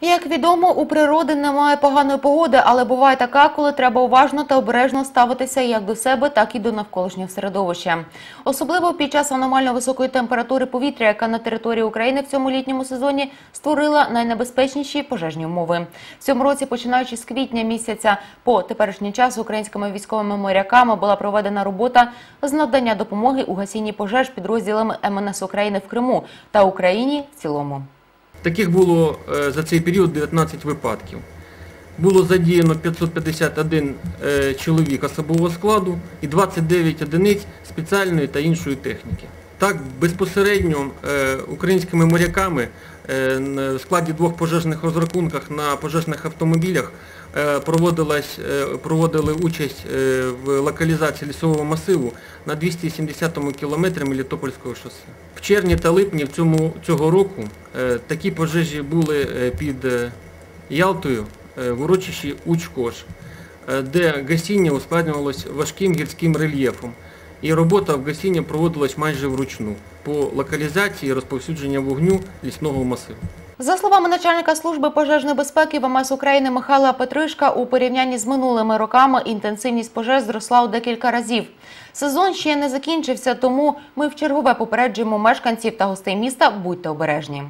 Як відомо, у природи немає поганої погоди, але буває така, коли треба уважно та обережно ставитися як до себе, так і до навколишнього середовища. Особливо під час аномально високої температури повітря, яка на території України в цьому літньому сезоні створила найнебезпечніші пожежні умови. В цьому році, починаючи з квітня місяця по теперішній час, українськими військовими моряками була проведена робота з надання допомоги у гасінні пожеж підрозділами МНС України в Криму та Україні в цілому. Таких було е, за цей період 19 випадків. Було задіяно 551 е, чоловік особового складу і 29 одиниць спеціальної та іншої техніки. Так, безпосередньо е, українськими моряками е, в складі двох пожежних розрахунках на пожежних автомобілях е, проводили участь в локалізації лісового масиву на 270-му кілометрі Мелітопольського шосе. В червні та липні цього року такі пожежі були під Ялтою в урочищі Учкош, де гасіння ускладнювалось важким гірським рельєфом. І робота в гасіння проводилась майже вручну по локалізації розповсюдження вогню лісного масиву. За словами начальника служби пожежної безпеки ВМС України Михайла Петришка, у порівнянні з минулими роками інтенсивність пожеж зросла у декілька разів. Сезон ще не закінчився, тому ми в чергове попереджуємо мешканців та гостей міста будьте обережні.